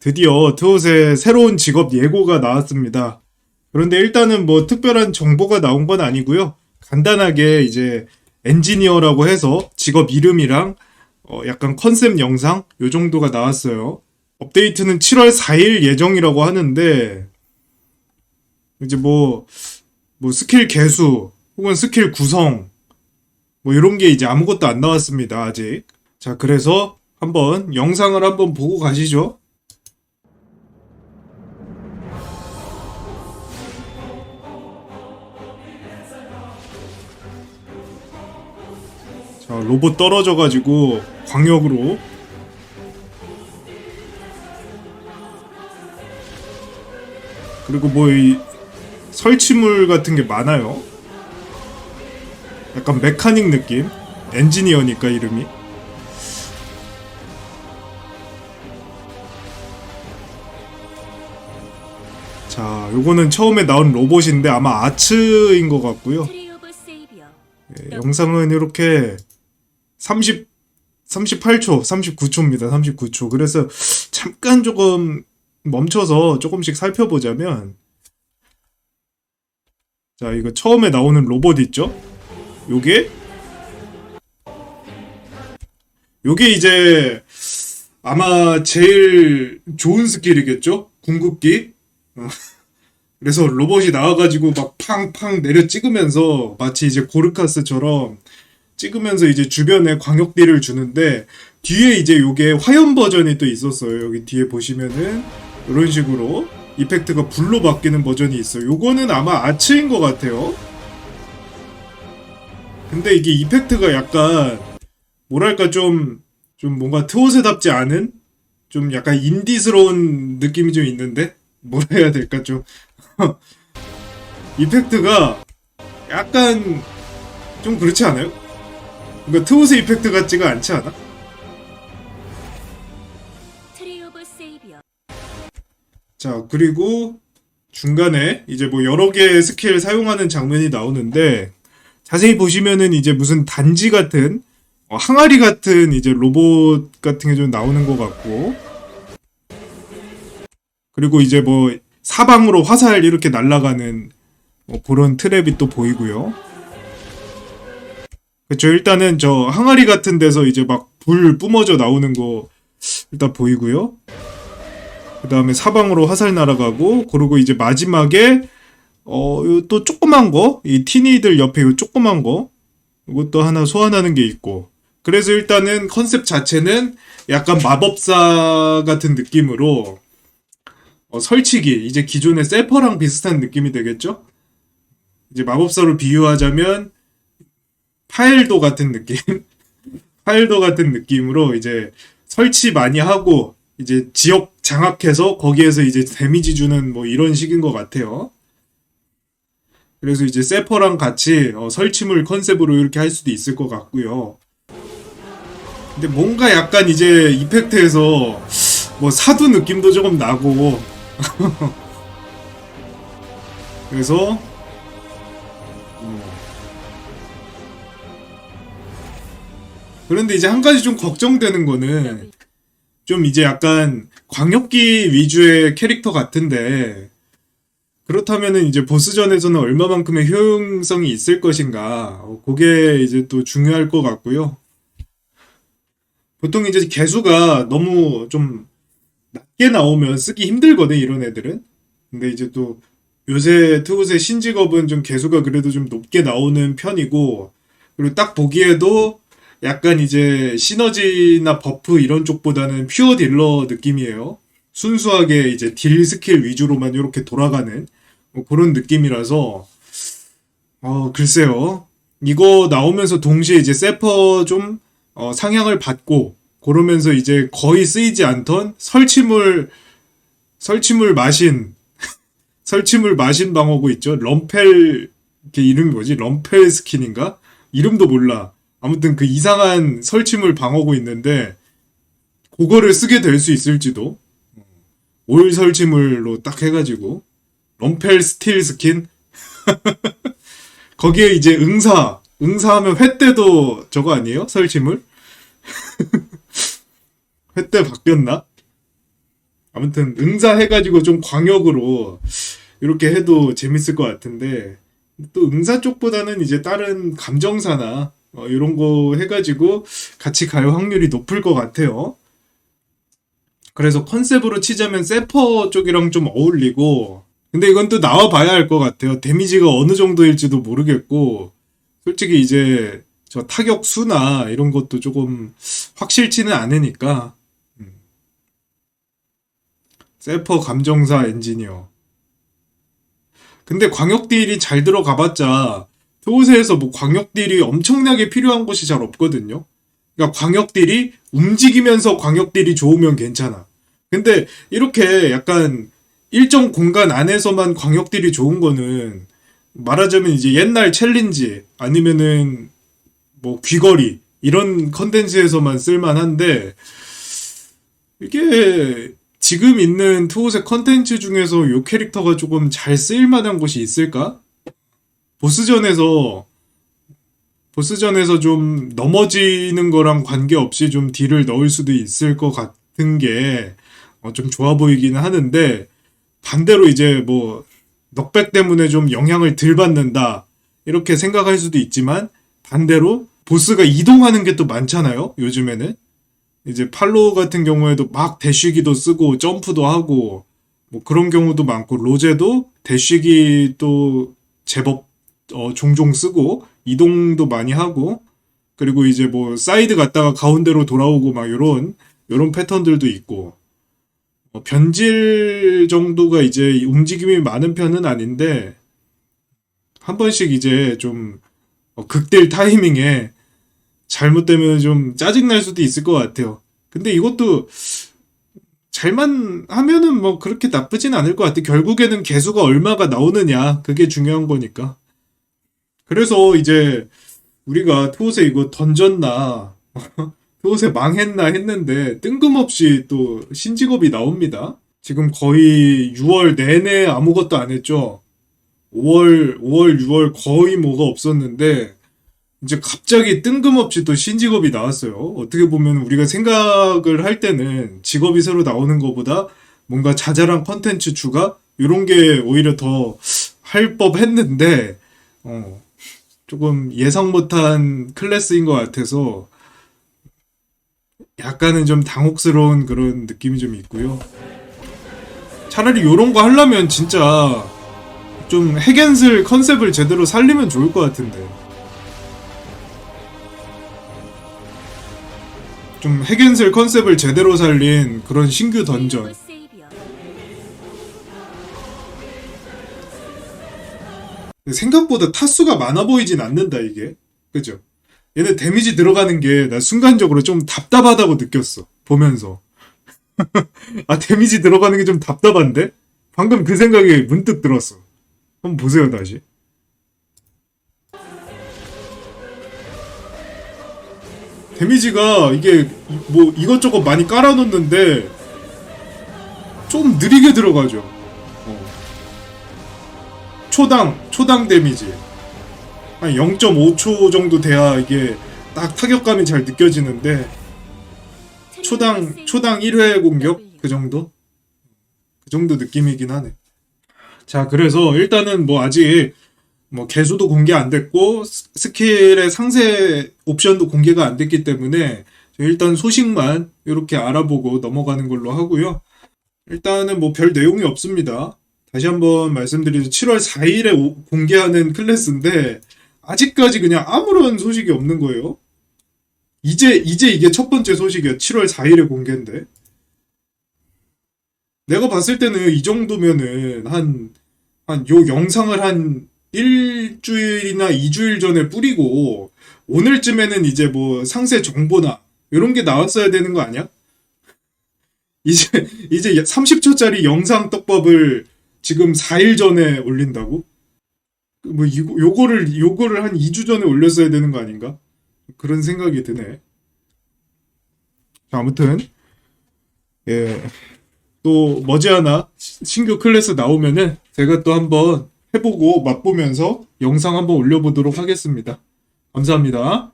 드디어 트옷의 새로운 직업 예고가 나왔습니다. 그런데 일단은 뭐 특별한 정보가 나온 건 아니고요. 간단하게 이제 엔지니어라고 해서 직업 이름이랑 어 약간 컨셉 영상 요 정도가 나왔어요. 업데이트는 7월 4일 예정이라고 하는데 이제 뭐, 뭐 스킬 개수 혹은 스킬 구성 뭐 이런 게 이제 아무것도 안 나왔습니다 아직. 자 그래서 한번 영상을 한번 보고 가시죠. 자 로봇 떨어져가지고 광역으로 그리고 뭐 이 설치물 같은 게 많아요. 약간 메카닉 느낌. 엔지니어니까 이름이. 자, 요거는 처음에 나온 로봇인데 아마 아츠인 것 같고요. 예, 영상은 이렇게 30 38초, 39초입니다. 39초. 그래서 잠깐 조금 멈춰서 조금씩 살펴보자면 자, 이거 처음에 나오는 로봇 있죠? 요게 요게 이제 아마 제일 좋은 스킬이겠죠? 궁극기. 어. 그래서 로봇이 나와가지고 막 팡팡 내려 찍으면서 마치 이제 고르카스처럼 찍으면서 이제 주변에 광역딜을 주는데 뒤에 이제 요게 화염 버전이 또 있었어요. 여기 뒤에 보시면은 이런 식으로 이펙트가 불로 바뀌는 버전이 있어요. 요거는 아마 아츠인 것 같아요. 근데 이게 이펙트가 약간 뭐랄까 좀좀 뭔가 트옷에답지 않은 좀 약간 인디스러운 느낌이 좀 있는데 뭐라 해야 될까 좀 이펙트가 약간 좀 그렇지 않아요? 그러니까 트옷의 이펙트 같지가 않지 않아? 자, 그리고 중간에 이제 뭐 여러 개의 스킬 사용하는 장면이 나오는데 자세히 보시면은 이제 무슨 단지 같은 어, 항아리 같은 이제 로봇 같은 게 좀 나오는 것 같고 그리고 이제 뭐 사방으로 화살 이렇게 날아가는 뭐 그런 트랩이 또 보이고요. 그쵸 일단은 저 항아리 같은 데서 이제 막 불 뿜어져 나오는 거 일단 보이고요. 그 다음에 사방으로 화살 날아가고, 그리고 이제 마지막에, 어, 요또 조그만 거, 이 티니들 옆에 요 조그만 거, 이것도 하나 소환하는 게 있고. 그래서 일단은 컨셉 자체는 약간 마법사 같은 느낌으로, 어, 설치기, 이제 기존의 세퍼랑 비슷한 느낌이 되겠죠? 이제 마법사로 비유하자면, 파일도 같은 느낌? 파일도 같은 느낌으로 이제 설치 많이 하고, 이제 지역 장악해서 거기에서 이제 데미지 주는 뭐 이런 식인 것 같아요. 그래서 이제 세퍼랑 같이 어, 설치물 컨셉으로 이렇게 할 수도 있을 것 같고요. 근데 뭔가 약간 이제 이펙트에서 뭐 사두 느낌도 조금 나고 그래서 그런데 이제 한 가지 좀 걱정되는 거는 좀 이제 약간 광역기 위주의 캐릭터 같은데 그렇다면은 이제 보스전에서는 얼마만큼의 효용성이 있을 것인가 어, 그게 이제 또 중요할 것 같고요. 보통 이제 개수가 너무 좀 낮게 나오면 쓰기 힘들거든 이런 애들은. 근데 이제 또 요새 트웃의 신직업은 좀 개수가 그래도 좀 높게 나오는 편이고 그리고 딱 보기에도 약간 이제 시너지나 버프 이런 쪽보다는 퓨어 딜러 느낌이에요. 순수하게 이제 딜 스킬 위주로만 이렇게 돌아가는 뭐 그런 느낌이라서 어 글쎄요. 이거 나오면서 동시에 이제 세퍼 좀 어, 상향을 받고 그러면서 이제 거의 쓰이지 않던 설치물 설치물 마신 설치물 마신 방어구 있죠. 럼펠 걔 이름이 뭐지? 럼펠 스킨인가? 이름도 몰라. 아무튼 그 이상한 설치물 방어구 있는데 그거를 쓰게 될 수 있을지도 올 설치물로 딱 해가지고 럼펠 스틸 스킨? 거기에 이제 응사 응사하면 회 때도 저거 아니에요? 설치물 회 때 바뀌었나? 아무튼 응사 해가지고 좀 광역으로 이렇게 해도 재밌을 것 같은데 또 응사 쪽보다는 이제 다른 감정사나 어, 이런 거 해가지고 같이 갈 확률이 높을 것 같아요. 그래서 컨셉으로 치자면 세퍼 쪽이랑 좀 어울리고 근데 이건 또 나와봐야 할 것 같아요. 데미지가 어느 정도일지도 모르겠고 솔직히 이제 저 타격 수나 이런 것도 조금 확실치는 않으니까 음. 세퍼 감정사 엔지니어 근데 광역 딜이 잘 들어가봤자 트오세에서 뭐 광역 딜이 엄청나게 필요한 곳이 잘 없거든요. 그러니까 광역 딜이 움직이면서 광역 딜이 좋으면 괜찮아. 근데 이렇게 약간 일정 공간 안에서만 광역 딜이 좋은 거는 말하자면 이제 옛날 챌린지 아니면은 뭐 귀걸이 이런 컨텐츠에서만 쓸만한데 이게 지금 있는 투옷의 컨텐츠 중에서 요 캐릭터가 조금 잘 쓰일 만한 곳이 있을까? 보스전에서 보스전에서 좀 넘어지는 거랑 관계없이 좀 딜을 넣을 수도 있을 것 같은 게 어, 좀 좋아 보이기는 하는데 반대로 이제 뭐 넉백 때문에 좀 영향을 덜 받는다 이렇게 생각할 수도 있지만 반대로 보스가 이동하는 게 또 많잖아요 요즘에는. 이제 팔로우 같은 경우에도 막 대쉬기도 쓰고 점프도 하고 뭐 그런 경우도 많고 로제도 대쉬기 또 제법 어, 종종 쓰고 이동도 많이 하고 그리고 이제 뭐 사이드 갔다가 가운데로 돌아오고 막 요런 요런 패턴들도 있고 어, 변질 정도가 이제 움직임이 많은 편은 아닌데 한 번씩 이제 좀 어, 극딜 타이밍에 잘못되면 좀 짜증날 수도 있을 것 같아요. 근데 이것도 잘만 하면은 뭐 그렇게 나쁘진 않을 것 같아. 결국에는 개수가 얼마가 나오느냐 그게 중요한 거니까. 그래서 이제 우리가 트옷에 이거 던졌나 트옷에 망했나 했는데 뜬금없이 또 신직업이 나옵니다. 지금 거의 6월 내내 아무것도 안 했죠. 5월, 5월, 6월 거의 뭐가 없었는데 이제 갑자기 뜬금없이 또 신직업이 나왔어요. 어떻게 보면 우리가 생각을 할 때는 직업이 새로 나오는 것보다 뭔가 자잘한 컨텐츠 추가 이런 게 오히려 더 할 법했는데 어, 조금 예상 못한 클래스인 것 같아서 약간은 좀 당혹스러운 그런 느낌이 좀 있고요. 차라리 이런 거 하려면 진짜 좀 핵앤슬 컨셉을 제대로 살리면 좋을 것 같은데. 좀 핵앤슬 컨셉을 제대로 살린 그런 신규 던전. 생각보다 타수가 많아 보이진 않는다, 이게. 그죠? 얘네 데미지 들어가는 게 나 순간적으로 좀 답답하다고 느꼈어. 보면서. 아, 데미지 들어가는 게 좀 답답한데? 방금 그 생각이 문득 들었어. 한번 보세요, 다시. 데미지가 이게 뭐 이것저것 많이 깔아놓는데 좀 느리게 들어가죠. 어. 초당 초당 데미지 한 0.5초 정도 돼야 이게 딱 타격감이 잘 느껴지는데 초당 초당 1회 공격 그 정도 그 정도 느낌이긴 하네. 자 그래서 일단은 뭐 아직 뭐 개수도 공개 안 됐고 스- 스킬의 상세 옵션도 공개가 안 됐기 때문에 일단 소식만 이렇게 알아보고 넘어가는 걸로 하고요. 일단은 뭐 별 내용이 없습니다. 다시 한번 말씀드리죠. 7월 4일에 공개하는 클래스인데 아직까지 그냥 아무런 소식이 없는 거예요. 이제 이제 이게 첫 번째 소식이야. 7월 4일에 공개인데. 내가 봤을 때는 이 정도면은 한 한 요 영상을 한 일주일이나 이주일 전에 뿌리고 오늘쯤에는 이제 뭐 상세 정보나 이런 게 나왔어야 되는 거 아니야? 이제 이제 30초짜리 영상 떡밥을 지금 4일 전에 올린다고? 뭐 이거 요거를 요거를 한 2주 전에 올렸어야 되는 거 아닌가? 그런 생각이 드네. 자, 아무튼 예. 또 머지않아 시- 신규 클래스 나오면은 제가 또 한번 해보고 맛보면서 영상 한번 올려보도록 하겠습니다. 감사합니다.